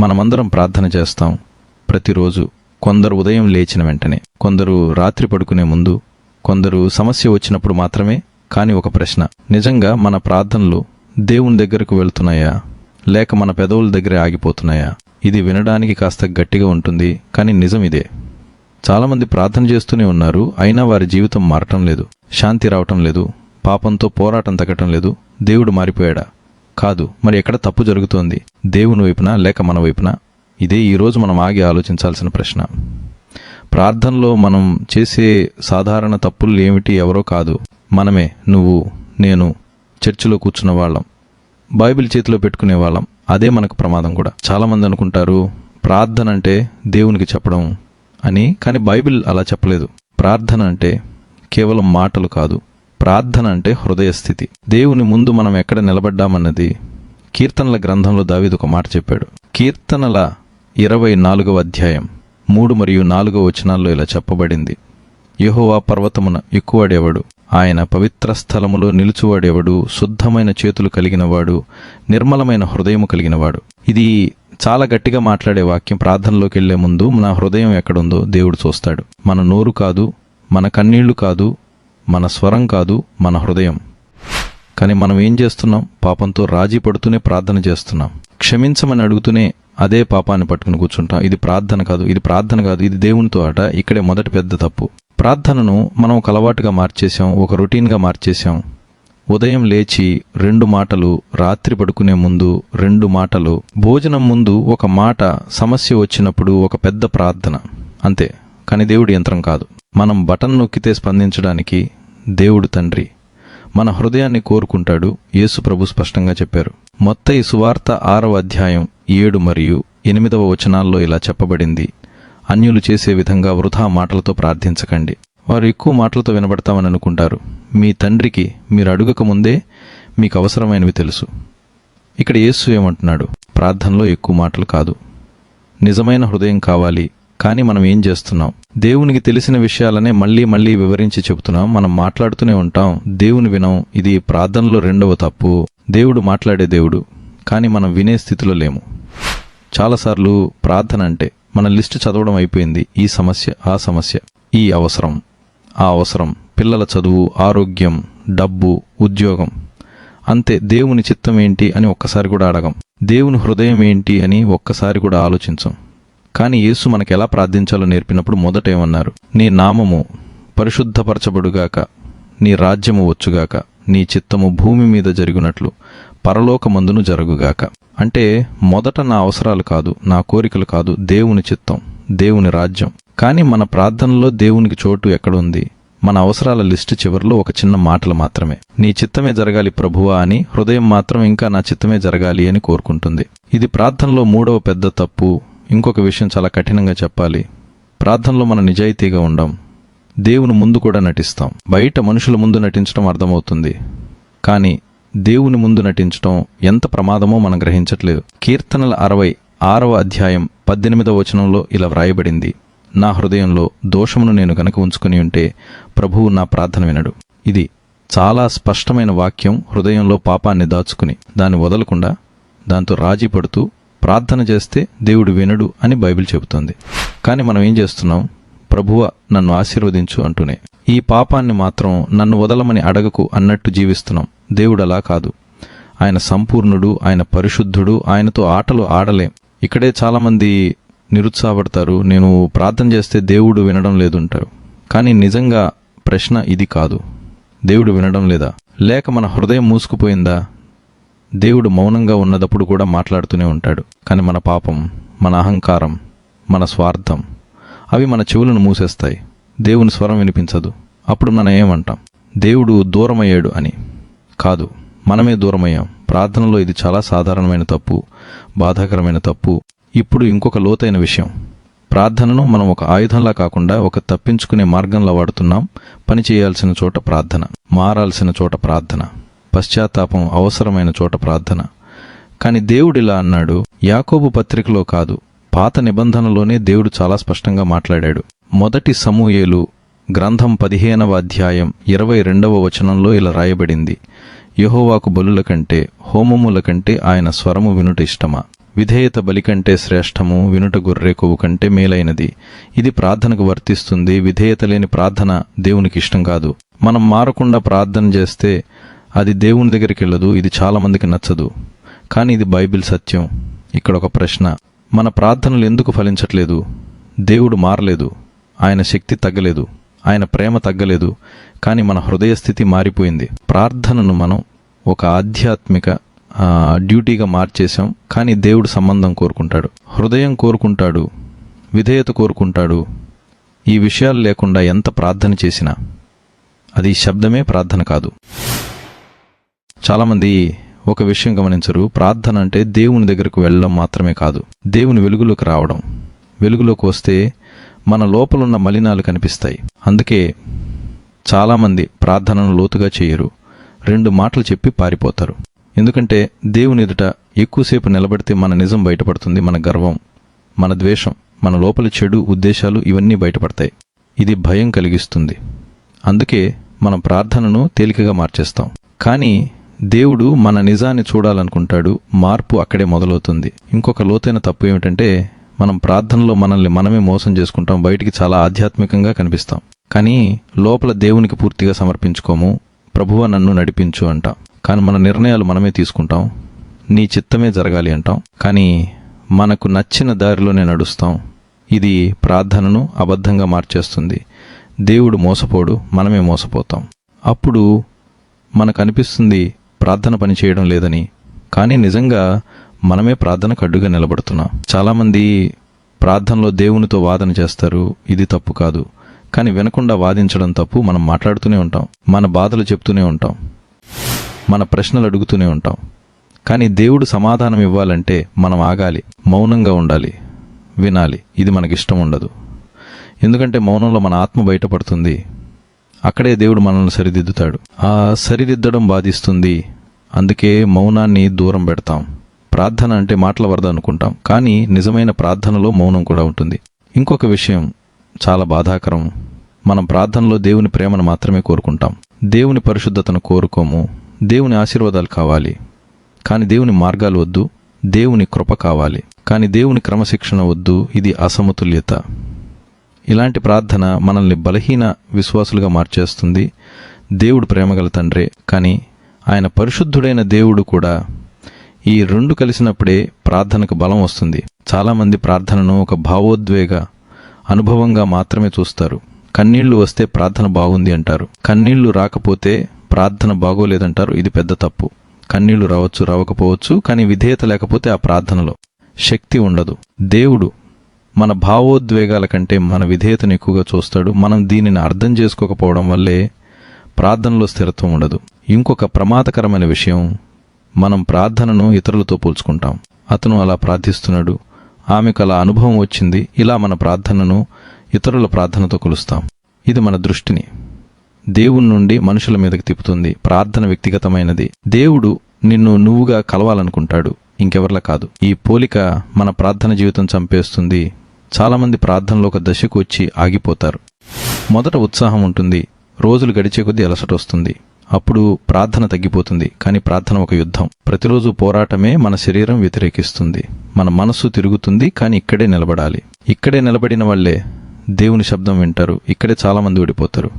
మనమందరం ప్రార్థన చేస్తాం. ప్రతిరోజు కొందరు ఉదయం లేచిన వెంటనే కొందరు రాత్రి పడుకునే ముందు కొందరు సమస్య వచ్చినప్పుడు మాత్రమే కానీ ఒక ప్రశ్న. నిజంగా మన ప్రార్థనలు దేవుని దగ్గరకు వెళ్తున్నాయా? లేక మన పెదవుల దగ్గరే ఆగిపోతున్నాయా? ఇది వినడానికి కాస్త గట్టిగా ఉంటుంది కానీ నిజం ఇదే. చాలామంది ప్రార్థన చేస్తూనే ఉన్నారు అయినా వారి జీవితం మారటం లేదు శాంతి రావటం లేదు పాపంతో పోరాటం తగ్గటం లేదు దేవుడు మారిపోయాడా? కాదు మరి ఎక్కడ తప్పు జరుగుతోంది? దేవుని వైపున లేక మన వైపున? ఇదే ఈరోజు మనం ఆగి ఆలోచించాల్సిన ప్రశ్న. ప్రార్థనలో మనం చేసే సాధారణ తప్పులు ఏమిటి ఎవరో కాదు. మనమే నువ్వు నేను చర్చిలో కూర్చున్న వాళ్ళం. బైబిల్ చేతిలో పెట్టుకునే వాళ్ళం. అదే మనకు ప్రమాదం కూడా. చాలామంది అనుకుంటారు ప్రార్థన అంటే దేవునికి చెప్పడం అని కానీ బైబిల్ అలా చెప్పలేదు. ప్రార్థన అంటే కేవలం మాటలు కాదు. ప్రార్థన అంటే హృదయస్థితి దేవుని ముందు మనం ఎక్కడ నిలబడ్డామన్నది కీర్తనల గ్రంథంలో దావీదు ఒక మాట చెప్పాడు. కీర్తనల ఇరవై నాలుగవ అధ్యాయం మూడు మరియు నాలుగవ వచనాల్లో ఇలా చెప్పబడింది. యహోవా పర్వతమున ఎక్కువాడేవాడు? ఆయన పవిత్ర స్థలములో నిలుచువాడేవాడు? శుద్ధమైన చేతులు కలిగినవాడు? నిర్మలమైన హృదయము కలిగినవాడు? ఇది చాలా గట్టిగా మాట్లాడే వాక్యం. ప్రార్థనలోకి వెళ్ళే ముందు మన హృదయం ఎక్కడుందో దేవుడు చూస్తాడు. మన నోరు కాదు మన కన్నీళ్ళు కాదు మన స్వరం కాదు మన హృదయం. కానీ మనం ఏం చేస్తున్నాం? పాపంతో రాజీ పడుతూనే ప్రార్థన చేస్తున్నాం. క్షమించమని అడుగుతూనే అదే పాపాన్ని పట్టుకుని కూర్చుంటాం. ఇది ప్రార్థన కాదు ఇది ప్రార్థన కాదు ఇది దేవునితో ఆట. ఇక్కడే మొదటి పెద్ద తప్పు. ప్రార్థనను మనం ఒక అలవాటుగా మార్చేసాం ఒక రొటీన్గా మార్చేశాం. ఉదయం లేచి రెండు మాటలు రాత్రి పడుకునే ముందు రెండు మాటలు భోజనం ముందు ఒక మాట సమస్య వచ్చినప్పుడు ఒక పెద్ద ప్రార్థన. అంతే. కానీ దేవుడి యంత్రం కాదు. మనం బటన్ నొక్కితే స్పందించడానికి దేవుడు తండ్రి. మన హృదయాన్ని కోరుకుంటాడు యేసు ప్రభు స్పష్టంగా చెప్పారు. మొత్త ఈ సువార్త ఆరవ అధ్యాయం ఏడు మరియు ఎనిమిదవ వచనాల్లో ఇలా చెప్పబడింది. అన్యులు చేసే విధంగా వృధా మాటలతో ప్రార్థించకండి. వారు ఎక్కువ మాటలతో వినబడతామని అనుకుంటారు. మీ తండ్రికి మీరు అడుగక ముందే మీకు అవసరమైనవి తెలుసు. ఇక్కడ యేసు ఏమంటున్నాడు? ప్రార్థనలో ఎక్కువ మాటలు కాదు. నిజమైన హృదయం కావాలి. కానీ మనం ఏం చేస్తున్నాం? దేవునికి తెలిసిన విషయాలనే మళ్ళీ మళ్ళీ వివరించి చెబుతున్నాం. మనం మాట్లాడుతూనే ఉంటాం. దేవుని వినం. ఇది ప్రార్థనలో రెండవ తప్పు. దేవుడు మాట్లాడే దేవుడు. కానీ మనం వినే స్థితిలో లేము. చాలాసార్లు ప్రార్థన అంటే మన లిస్టు చదవడం అయిపోయింది. ఈ సమస్య ఆ సమస్య ఈ అవసరం ఆ అవసరం పిల్లల చదువు ఆరోగ్యం డబ్బు ఉద్యోగం. అంతే దేవుని చిత్తం ఏంటి అని ఒక్కసారి కూడా అడగం. దేవుని హృదయం ఏంటి అని ఒక్కసారి కూడా ఆలోచించం. కానీ యేసు మనకు ఎలా ప్రార్థించాలో నేర్పినప్పుడు మొదట ఏమన్నారు నీ నామము పరిశుద్ధపరచబడుగాక నీ రాజ్యము వచ్చుగాక నీ చిత్తము భూమి మీద జరిగినట్లు పరలోకమందును జరుగుగాక. అంటే మొదట నా అవసరాలు కాదు నా కోరికలు కాదు దేవుని చిత్తం దేవుని రాజ్యం. కానీ మన ప్రార్థనలో దేవునికి చోటు ఎక్కడుంది? మన అవసరాల లిస్టు చివరిలో ఒక చిన్న మాటలు మాత్రమే. నీ చిత్తమే జరగాలి ప్రభువా అని హృదయం మాత్రం ఇంకా నా చిత్తమే జరగాలి అని కోరుకుంటుంది. ఇది ప్రార్థనలో మూడవ పెద్ద తప్పు ఇంకొక విషయం చాలా కఠినంగా చెప్పాలి. ప్రార్థనలో మన నిజాయితీగా ఉండం. దేవుని ముందు కూడా నటిస్తాం. బయట మనుషుల ముందు నటించడం అర్థమవుతుంది. కానీ దేవుని ముందు నటించడం ఎంత ప్రమాదమో మనం గ్రహించట్లేదు. కీర్తనల అరవై ఆరవ అధ్యాయం పద్దెనిమిదవ వచనంలో ఇలా వ్రాయబడింది. నా హృదయంలో దోషమును నేను గనక ఉంచుకుని ఉంటే ప్రభువు నా ప్రార్థన వినడు. ఇది చాలా స్పష్టమైన వాక్యం హృదయంలో పాపాన్ని దాచుకుని. దాన్ని వదలకుండా దాంతో రాజీ పడుతూ ప్రార్థన చేస్తే దేవుడు వినడు అని బైబిల్ చెబుతోంది. కానీ మనం ఏం చేస్తున్నాం? ప్రభువ నన్ను ఆశీర్వదించు అంటూనే. ఈ పాపాన్ని మాత్రం నన్ను వదలమని అడగకు అన్నట్టు జీవిస్తున్నాం. దేవుడు అలా కాదు. ఆయన సంపూర్ణుడు ఆయన పరిశుద్ధుడు ఆయనతో ఆటలు ఆడలేం. ఇక్కడే చాలామంది నిరుత్సాహపడతారు. నేను ప్రార్థన చేస్తే దేవుడు వినడం లేదుంటారు. కానీ నిజంగా ప్రశ్న ఇది కాదు. దేవుడు వినడం లేదా? లేక మన హృదయం మూసుకుపోయిందా? దేవుడు మౌనంగా ఉన్నదప్పుడు కూడా మాట్లాడుతూనే ఉంటాడు. కానీ మన పాపం మన అహంకారం మన స్వార్థం అవి మన చెవులను మూసేస్తాయి. దేవుని స్వరం వినిపించదు. అప్పుడు మనం ఏమంటాం? దేవుడు దూరమయ్యాడు అని. కాదు మనమే దూరమయ్యాం. ప్రార్థనలో ఇది చాలా సాధారణమైన తప్పు బాధాకరమైన తప్పు. ఇప్పుడు ఇంకొక లోతైన విషయం. ప్రార్థనను మనం ఒక ఆయుధంలా కాకుండా ఒక తప్పించుకునే మార్గంలో వాడుతున్నాం. పని చేయాల్సిన చోట ప్రార్థన మారాల్సిన చోట ప్రార్థన. పశ్చాత్తాపం అవసరమైన చోట ప్రార్థన. కానీ దేవుడిలా అన్నాడు యాకోబు పత్రికలో కాదు పాత నిబంధనలోనే దేవుడు చాలా స్పష్టంగా మాట్లాడాడు. మొదటి సమూయేలు గ్రంథం పదిహేనవ అధ్యాయం ఇరవై రెండవ వచనంలో ఇలా రాయబడింది యెహోవాకు బలుల కంటే హోమముల కంటే ఆయన స్వరము వినుట ఇష్టమా? విధేయత బలి కంటే శ్రేష్టము వినుట గొర్రె కొవ్వు కంటే మేలైనది. ఇది ప్రార్థనకు వర్తిస్తుంది విధేయత లేని ప్రార్థన దేవునికి ఇష్టం కాదు. మనం మారకుండా ప్రార్థన చేస్తే అది దేవుని దగ్గరికి వెళ్ళదు ఇది చాలామందికి నచ్చదు. కానీ ఇది బైబిల్ సత్యం. ఇక్కడ ఒక ప్రశ్న. మన ప్రార్థనలు ఎందుకు ఫలించట్లేదు? దేవుడు మారలేదు. ఆయన శక్తి తగ్గలేదు. ఆయన ప్రేమ తగ్గలేదు. కానీ మన హృదయ స్థితి మారిపోయింది. ప్రార్థనను మనం ఒక ఆధ్యాత్మిక డ్యూటీగా మార్చేశాం కానీ దేవుడు సంబంధం కోరుకుంటాడు. హృదయం కోరుకుంటాడు. విధేయత కోరుకుంటాడు. ఈ విషయాలు లేకుండా ఎంత ప్రార్థన చేసినా? అది శబ్దమే ప్రార్థన కాదు. చాలామంది ఒక విషయం గమనించరు. ప్రార్థన అంటే దేవుని దగ్గరకు వెళ్ళడం మాత్రమే కాదు. దేవుని వెలుగులోకి రావడం. వెలుగులోకి వస్తే మన లోపలున్న మలినాలు కనిపిస్తాయి. అందుకే చాలామంది ప్రార్థనను లోతుగా చేయరు. రెండు మాటలు చెప్పి పారిపోతారు. ఎందుకంటే దేవుని ఎదుట ఎక్కువసేపు నిలబడితే మన నిజం బయటపడుతుంది మన గర్వం మన ద్వేషం మన లోపల చెడు ఉద్దేశాలు ఇవన్నీ బయటపడతాయి. ఇది భయం కలిగిస్తుంది. అందుకే మనం ప్రార్థనను తేలికగా మార్చేస్తాం. కానీ దేవుడు మన నిజాన్ని చూడాలనుకుంటాడు మార్పు అక్కడే మొదలవుతుంది. ఇంకొక లోతైన తప్పు ఏమిటంటే మనం ప్రార్థనలో మనల్ని మనమే మోసం చేసుకుంటాం బయటికి చాలా ఆధ్యాత్మికంగా కనిపిస్తాం. కానీ లోపల దేవునికి పూర్తిగా సమర్పించుకోము ప్రభువ నన్ను నడిపించు అంటాం. కానీ మన నిర్ణయాలు మనమే తీసుకుంటాం నీ చిత్తమే జరగాలి అంటాం. కానీ మనకు నచ్చిన దారిలోనే నడుస్తాం. ఇది ప్రార్థనను అబద్ధంగా మార్చేస్తుంది. దేవుడు మోసపోడు మనమే మోసపోతాం. అప్పుడు మనకు అనిపిస్తుంది ప్రార్థన పని చేయడం లేదని కానీ నిజంగా మనమే ప్రార్థనకు అడ్డుగా నిలబడుతున్నాం. చాలామంది ప్రార్థనలో దేవునితో వాదన చేస్తారు ఇది తప్పు కాదు. కానీ వినకుండా వాదించడం తప్పు మనం మాట్లాడుతూనే ఉంటాం. మన బాధలు చెప్తూనే ఉంటాం. మన ప్రశ్నలు అడుగుతూనే ఉంటాం. కానీ దేవుడు సమాధానం ఇవ్వాలంటే మనం ఆగాలి మౌనంగా ఉండాలి వినాలి. ఇది మనకిష్టం ఉండదు. ఎందుకంటే మౌనంలో మన ఆత్మ బయటపడుతుంది. అక్కడే దేవుడు మనల్ని సరిదిద్దుతాడు. ఆ సరిదిద్దడం బాధిస్తుంది. అందుకే మౌనాన్ని దూరం పెడతాం. ప్రార్థన అంటే మాటల వరద అనుకుంటాం. కానీ నిజమైన ప్రార్థనలో మౌనం కూడా ఉంటుంది. ఇంకొక విషయం చాలా బాధాకరం. మనం ప్రార్థనలో దేవుని ప్రేమను మాత్రమే కోరుకుంటాం. దేవుని పరిశుద్ధతను కోరుకోము. దేవుని ఆశీర్వాదాలు కావాలి. కానీ దేవుని మార్గాలు వద్దు. దేవుని కృప కావాలి. కానీ దేవుని క్రమశిక్షణ వద్దు. ఇది అసమతుల్యత. ఇలాంటి ప్రార్థన మనల్ని బలహీన విశ్వాసులుగా మార్చేస్తుంది. దేవుడు ప్రేమగల తండ్రే కానీ ఆయన పరిశుద్ధుడైన దేవుడు కూడా ఈ రెండు కలిసినప్పుడే ప్రార్థనకు బలం వస్తుంది. చాలామంది ప్రార్థనను ఒక భావోద్వేగ అనుభవంగా మాత్రమే చూస్తారు. కన్నీళ్ళు వస్తే ప్రార్థన బాగుంది అంటారు. కన్నీళ్ళు రాకపోతే ప్రార్థన బాగోలేదంటారు. ఇది పెద్ద తప్పు. కన్నీళ్ళు రావచ్చు రావకపోవచ్చు కానీ విధేయత లేకపోతే ఆ ప్రార్థనలో శక్తి ఉండదు. దేవుడు మన భావోద్వేగాల కంటే మన విధేయతను ఎక్కువగా చూస్తాడు. మనం దీనిని అర్థం చేసుకోకపోవడం వల్లే ప్రార్థనలో స్థిరత్వం ఉండదు. ఇంకొక ప్రమాదకరమైన విషయం మనం ప్రార్థనను ఇతరులతో పోల్చుకుంటాం. అతను అలా ప్రార్థిస్తున్నాడు. ఆమెకు అలా అనుభవం వచ్చింది. ఇలా మన ప్రార్థనను ఇతరుల ప్రార్థనతో కొలుస్తాం. ఇది మన దృష్టిని. దేవుని నుండి మనుషుల మీదకి తిప్పుతుంది. ప్రార్థన వ్యక్తిగతమైనది. దేవుడు నిన్ను నువ్వుగా కలవాలనుకుంటాడు. ఇంకెవర్లా కాదు. ఈ పోలిక మన ప్రార్థన జీవితం చంపేస్తుంది. చాలామంది ప్రార్థనలో ఒక దశకు వచ్చి ఆగిపోతారు. మొదట ఉత్సాహం ఉంటుంది. రోజులు గడిచే కొద్దీ అలసట వస్తుంది. అప్పుడు ప్రార్థన తగ్గిపోతుంది. కానీ ప్రార్థన ఒక యుద్ధం. ప్రతిరోజు పోరాటమే మన శరీరం వ్యతిరేకిస్తుంది. మన మనస్సు తిరుగుతుంది కానీ ఇక్కడే నిలబడాలి. ఇక్కడే నిలబడిన వాళ్ళే దేవుని శబ్దం వింటారు. ఇక్కడే చాలామంది ఓడిపోతారు.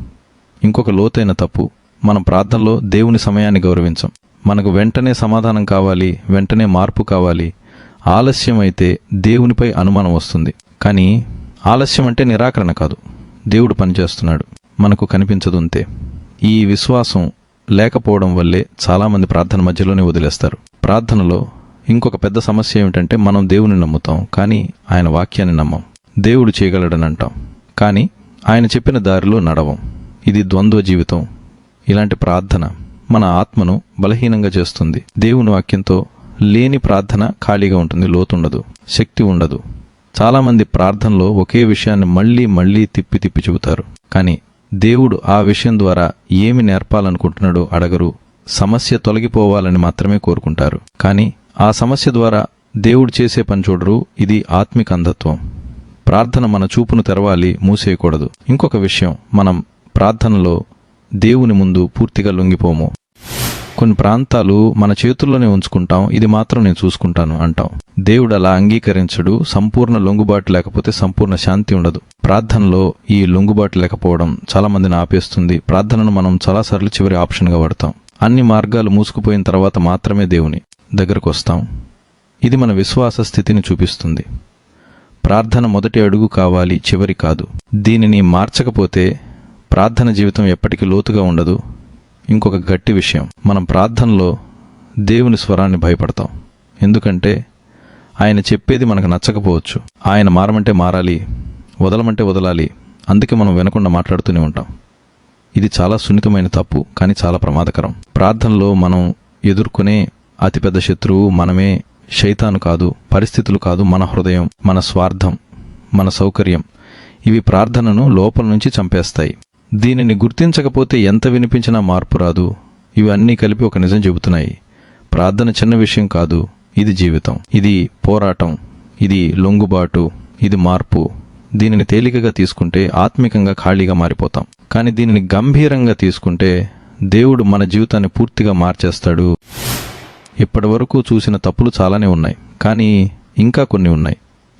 ఇంకొక లోతైన తప్పు. మనం ప్రార్థనలో దేవుని సమయాన్ని గౌరవించం. మనకు వెంటనే సమాధానం కావాలి వెంటనే మార్పు కావాలి. ఆలస్యం అయితే దేవునిపై అనుమానం వస్తుంది. కానీ ఆలస్యం అంటే నిరాకరణ కాదు. దేవుడు పనిచేస్తున్నాడు. మనకు కనిపించదు అంతే ఈ విశ్వాసం లేకపోవడం వల్లే చాలామంది ప్రార్థన మధ్యలోనే వదిలేస్తారు. ప్రార్థనలో ఇంకొక పెద్ద సమస్య ఏమిటంటే మనం దేవుని నమ్ముతాం కానీ ఆయన వాక్యాన్ని నమ్మం. దేవుడు చేయగలడని అంటాం కానీ ఆయన చెప్పిన దారిలో నడవం. ఇది ద్వంద్వ జీవితం. ఇలాంటి ప్రార్థన మన ఆత్మను బలహీనంగా చేస్తుంది. దేవుని వాక్యంతో లేని ప్రార్థన ఖాళీగా ఉంటుంది లోతుండదు శక్తి ఉండదు. చాలామంది ప్రార్థనలో ఒకే విషయాన్ని మళ్ళీ మళ్ళీ తిప్పి తిప్పి చెబుతారు. కానీ దేవుడు ఆ విషయం ద్వారా ఏమి నేర్పాలనుకుంటున్నాడో అడగరు. సమస్య తొలగిపోవాలని మాత్రమే కోరుకుంటారు. కానీ ఆ సమస్య ద్వారా దేవుడు చేసే పని చూడరు. ఇది ఆత్మిక అంధత్వం. ప్రార్థన మన చూపును తెరవాలి మూసేయకూడదు. ఇంకొక విషయం మనం ప్రార్థనలో దేవుని ముందు పూర్తిగా లొంగిపోము. కొన్ని ప్రాంతాలు మన చేతుల్లోనే ఉంచుకుంటాం. ఇది మాత్రం నేను చూసుకుంటాను అంటాం. దేవుడు అలా అంగీకరించడు. సంపూర్ణ లొంగుబాటు లేకపోతే సంపూర్ణ శాంతి ఉండదు. ప్రార్థనలో ఈ లొంగుబాటు లేకపోవడం చాలా మందిని ఆపేస్తుంది. ప్రార్థనను మనం చాలాసార్లు చివరి ఆప్షన్గా వాడతాం. అన్ని మార్గాలు మూసుకుపోయిన తర్వాత మాత్రమే దేవుని దగ్గరకు వస్తాం. ఇది మన విశ్వాస స్థితిని చూపిస్తుంది. ప్రార్థన మొదటి అడుగు కావాలి చివరి కాదు. దీనిని మార్చకపోతే ప్రార్థన జీవితం ఎప్పటికీ లోతుగా ఉండదు. ఇంకొక గట్టి విషయం. మనం ప్రార్థనలో దేవుని స్వరాన్ని భయపడతాం. ఎందుకంటే ఆయన చెప్పేది మనకు నచ్చకపోవచ్చు. ఆయన మారమంటే మారాలి వదలమంటే వదలాలి అందుకే మనం వినకుండా మాట్లాడుతూనే ఉంటాం. ఇది చాలా సున్నితమైన తప్పు కానీ చాలా ప్రమాదకరం. ప్రార్థనలో మనం ఎదుర్కొనే అతిపెద్ద శత్రువు మనమే శైతాను కాదు పరిస్థితులు కాదు మన హృదయం మన స్వార్థం మన సౌకర్యం. ఇవి ప్రార్థనను లోపల నుంచి చంపేస్తాయి. దీనిని గుర్తించకపోతే ఎంత వినిపించినా మార్పు రాదు. ఇవి అన్నీ కలిపి ఒక నిజం చెబుతున్నాయి. ప్రార్థన చిన్న విషయం కాదు. ఇది జీవితం. ఇది పోరాటం. ఇది లొంగుబాటు. ఇది మార్పు. దీనిని తేలికగా తీసుకుంటే ఆత్మికంగా ఖాళీగా మారిపోతాం. కానీ దీనిని గంభీరంగా తీసుకుంటే దేవుడు మన జీవితాన్ని పూర్తిగా మార్చేస్తాడు. ఇప్పటి వరకు చూసిన తప్పులు చాలానే ఉన్నాయి. కానీ ఇంకా కొన్ని ఉన్నాయి.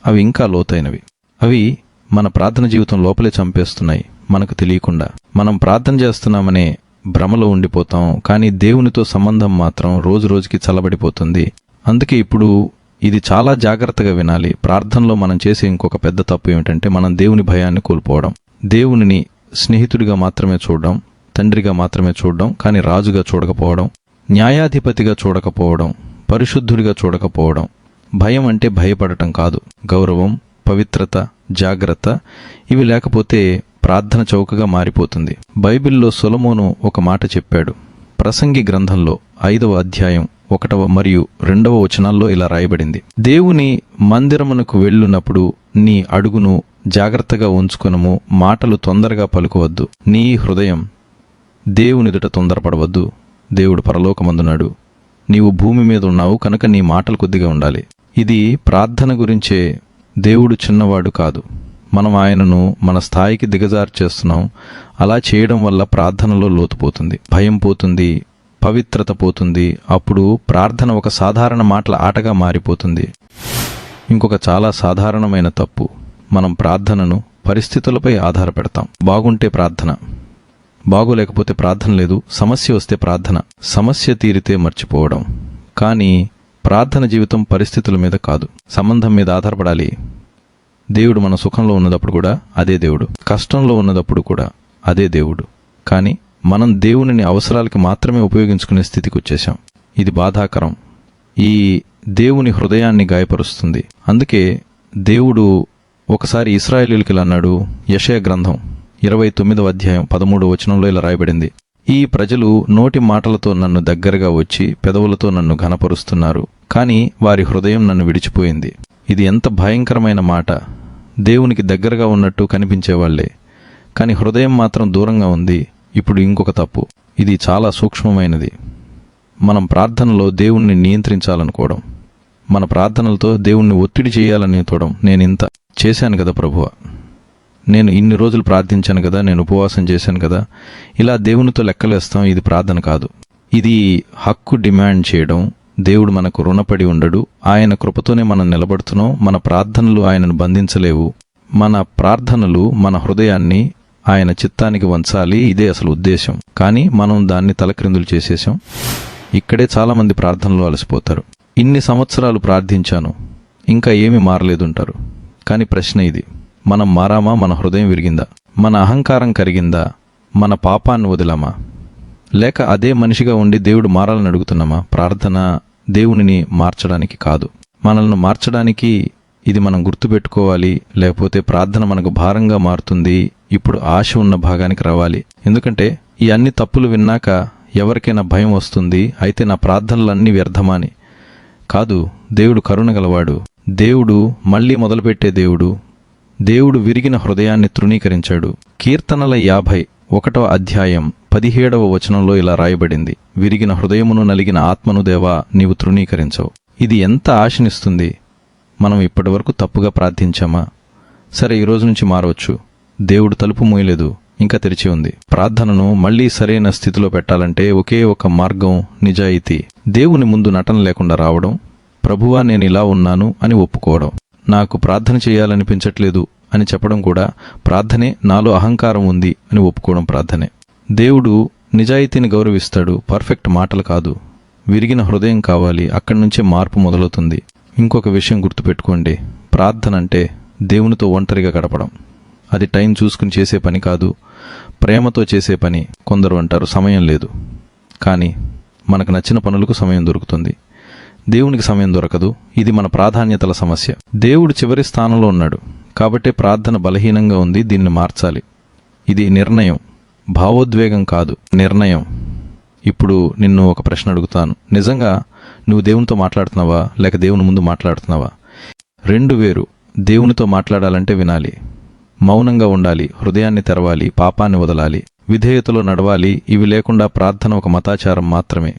అవి ఇంకా లోతైనవి. అవి మన ప్రార్థన జీవితం లోపలే చంపేస్తున్నాయి. మనకు తెలియకుండా. మనం ప్రార్థన చేస్తున్నామనే భ్రమలో ఉండిపోతాం కానీ దేవునితో సంబంధం మాత్రం రోజు రోజుకి చల్లబడిపోతుంది. అందుకే ఇప్పుడు ఇది చాలా జాగ్రత్తగా వినాలి. ప్రార్థనలో మనం చేసే ఇంకొక పెద్ద తప్పు ఏమిటంటే మనం దేవుని భయాన్ని కోల్పోవడం. దేవునిని స్నేహితుడిగా మాత్రమే చూడడం తండ్రిగా మాత్రమే చూడడం కానీ రాజుగా చూడకపోవడం న్యాయాధిపతిగా చూడకపోవడం పరిశుద్ధుడిగా చూడకపోవడం భయం అంటే భయపడటం కాదు. గౌరవం పవిత్రత జాగ్రత్త ఇవి లేకపోతే ప్రార్థన చౌకగా మారిపోతుంది. బైబిల్లో సొలమోను ఒక మాట చెప్పాడు. ప్రసంగి గ్రంథంలో ఐదవ అధ్యాయం ఒకటవ మరియు రెండవ వచనాల్లో ఇలా రాయబడింది. దేవుని మందిరమునకు వెళ్ళునప్పుడు నీ అడుగును జాగ్రత్తగా ఉంచుకొనుము మాటలు తొందరగా పలుకోవద్దు. నీ హృదయం దేవునిదుట తొందరపడవద్దు. దేవుడు పరలోకమందున్నాడు. నీవు భూమి మీద ఉన్నావు కనుక నీ మాటలు కొద్దిగా ఉండాలి. ఇది ప్రార్థన గురించే దేవుడు చిన్నవాడు కాదు. మనం ఆయనను మన స్థాయికి దిగజారు చేస్తున్నాం. అలా చేయడం వల్ల ప్రార్థనలో లోతుపోతుంది. భయం పోతుంది పవిత్రత పోతుంది అప్పుడు ప్రార్థన ఒక సాధారణ మాటల ఆటగా మారిపోతుంది. ఇంకొక చాలా సాధారణమైన తప్పు. మనం ప్రార్థనను పరిస్థితులపై ఆధారపెడతాం. బాగుంటే ప్రార్థన బాగోలేకపోతే ప్రార్థన లేదు. సమస్య వస్తే ప్రార్థన సమస్య తీరితే మర్చిపోవడం. కానీ ప్రార్థన జీవితం పరిస్థితుల మీద కాదు. సంబంధం మీద ఆధారపడాలి. దేవుడు మన సుఖంలో ఉన్నదప్పుడు కూడా అదే దేవుడు. కష్టంలో ఉన్నదప్పుడు కూడా అదే దేవుడు. కానీ మనం దేవునిని అవసరాలకి మాత్రమే ఉపయోగించుకునే స్థితికి వచ్చేసాం ఇది బాధాకరం. ఈ దేవుని హృదయాన్ని గాయపరుస్తుంది. అందుకే దేవుడు ఒకసారి ఇస్రాయేలీలకి అన్నాడు. యషయ గ్రంథం ఇరవై తొమ్మిదవ అధ్యాయం పదమూడు వచనంలో ఇలా రాయబడింది. ఈ ప్రజలు నోటి మాటలతో నన్ను దగ్గరగా వచ్చి పెదవులతో నన్ను ఘనపరుస్తున్నారు. కానీ వారి హృదయం నన్ను విడిచిపోయింది. ఇది ఎంత భయంకరమైన మాట. దేవునికి దగ్గరగా ఉన్నట్టు కనిపించేవాళ్ళే కానీ హృదయం మాత్రం దూరంగా ఉంది. ఇప్పుడు ఇంకొక తప్పు. ఇది చాలా సూక్ష్మమైనది. మనం ప్రార్థనలో దేవుణ్ణి నియంత్రించాలనుకోవడం. మన ప్రార్థనలతో దేవుణ్ణి ఒత్తిడి చేయాలని తోడం. నేను ఇంత చేశాను కదా ప్రభువ. నేను ఇన్ని రోజులు ప్రార్థించాను కదా. నేను ఉపవాసం చేశాను కదా. ఇలా దేవునితో లెక్కలేస్తాం. ఇది ప్రార్థన కాదు. ఇది హక్కు డిమాండ్ చేయడం. దేవుడు మనకు రుణపడి ఉండడు. ఆయన కృపతోనే మనం నిలబడుతున్నాం. మన ప్రార్థనలు ఆయనను బంధించలేవు. మన ప్రార్థనలు మన హృదయాన్ని ఆయన చిత్తానికి వంచాలి. ఇదే అసలు ఉద్దేశం. కానీ మనం దాన్ని తలక్రిందులు చేసేసాం ఇక్కడే చాలామంది ప్రార్థనలు అలసిపోతారు. ఇన్ని సంవత్సరాలు ప్రార్థించాను. ఇంకా ఏమీ మారలేదుంటారు. కానీ ప్రశ్న ఇది. మనం మారామా? మన హృదయం విరిగిందా? మన అహంకారం కరిగిందా? మన పాపాన్ని వదిలామా? లేక అదే మనిషిగా ఉండి దేవుడు మారాలని అడుగుతున్నామా? ప్రార్థన దేవునిని మార్చడానికి కాదు. మనల్ని మార్చడానికి ఇది మనం గుర్తుపెట్టుకోవాలి లేకపోతే ప్రార్థన మనకు భారంగా మారుతుంది ఇప్పుడు ఆశ ఉన్న భాగానికి రావాలి. ఎందుకంటే ఈ అన్ని తప్పులు విన్నాక ఎవరికైనా భయం వస్తుంది అయితే నా ప్రార్థనలన్నీ వ్యర్థమాని. కాదు దేవుడు కరుణ గలవాడు. దేవుడు మళ్ళీ మొదలుపెట్టే దేవుడు. దేవుడు విరిగిన హృదయాన్ని తృణీకరించాడు. కీర్తనల యాభై ఒకటవ అధ్యాయం పదిహేడవ వచనంలో ఇలా రాయబడింది. విరిగిన హృదయమును నలిగిన ఆత్మను దేవా నీవు తృణీకరించవు. ఇది ఎంత ఆశనిస్తుంది? మనం ఇప్పటివరకు తప్పుగా ప్రార్థించామా? సరే ఈరోజు నుంచి మారవచ్చు. దేవుడు తలుపు మూయలేదు ఇంకా తెరిచి ఉంది. ప్రార్థనను మళ్ళీ సరైన స్థితిలో పెట్టాలంటే ఒకే ఒక మార్గం నిజాయితీ. దేవుని ముందు నటన లేకుండా రావడం ప్రభువా నేను ఇలా ఉన్నాను అని ఒప్పుకోవడం. నాకు ప్రార్థన చేయాలనిపించట్లేదు అని చెప్పడం కూడా ప్రార్థనే నాలో అహంకారం ఉంది అని ఒప్పుకోవడం ప్రార్థనే. దేవుడు నిజాయితీని గౌరవిస్తాడు పర్ఫెక్ట్ మాటలు కాదు. విరిగిన హృదయం కావాలి అక్కడి నుంచే మార్పు మొదలవుతుంది. ఇంకొక విషయం గుర్తుపెట్టుకోండి. ప్రార్థన అంటే దేవునితో ఒంటరిగా గడపడం. అది టైం చూసుకుని చేసే పని కాదు ప్రేమతో చేసే పని. కొందరు అంటారు సమయం లేదు. కానీ మనకు నచ్చిన పనులకు సమయం దొరుకుతుంది. దేవునికి సమయం దొరకదు. ఇది మన ప్రాధాన్యతల సమస్య. దేవుడు చివరి స్థానంలో ఉన్నాడు. కాబట్టి ప్రార్థన బలహీనంగా ఉంది దీన్ని మార్చాలి. ఇది నిర్ణయం. భావోద్వేగం కాదు నిర్ణయం. ఇప్పుడు నిన్ను ఒక ప్రశ్న అడుగుతాను. నిజంగా నువ్వు దేవునితో మాట్లాడుతున్నావా? లేక దేవుని ముందు మాట్లాడుతున్నావా? రెండు వేరు. దేవునితో మాట్లాడాలంటే వినాలి. మౌనంగా ఉండాలి హృదయాన్ని తెరవాలి పాపాన్ని వదలాలి విధేయతలో నడవాలి. ఇవి లేకుండా ప్రార్థన ఒక మతాచారం మాత్రమే.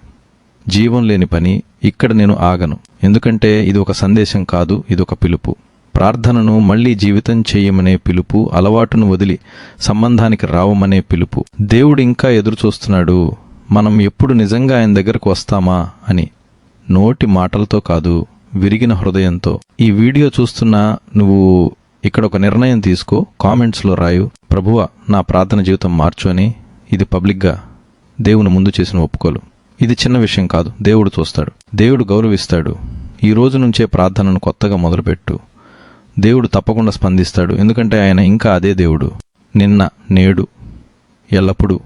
జీవం లేని పని ఇక్కడ నేను ఆగను. ఎందుకంటే ఇది ఒక సందేశం కాదు ఇది ఒక పిలుపు. ప్రార్థనను మళ్ళీ జీవితం చేయమనే పిలుపు అలవాటును వదిలి సంబంధానికి రావమనే పిలుపు. దేవుడు ఇంకా ఎదురుచూస్తున్నాడు మనం ఎప్పుడు నిజంగా ఆయన దగ్గరకు వస్తామా అని. నోటి మాటలతో కాదు విరిగిన హృదయంతో. ఈ వీడియో చూస్తున్నా నువ్వు ఇక్కడ ఒక నిర్ణయం తీసుకో కామెంట్స్లో రాయు. ప్రభువ నా ప్రార్థన జీవితం మార్చు అని. ఇది పబ్లిక్గా దేవుని ముందు చేసిన ఒప్పుకోలు. ఇది చిన్న విషయం కాదు దేవుడు చూస్తాడు. దేవుడు గౌరవిస్తాడు. ఈ రోజు నుంచే ప్రార్థనను కొత్తగా మొదలుపెట్టు. దేవుడు తప్పకుండా స్పందిస్తాడు. ఎందుకంటే ఆయన ఇంకా అదే దేవుడు. నిన్న నేడు ఎల్లప్పుడూ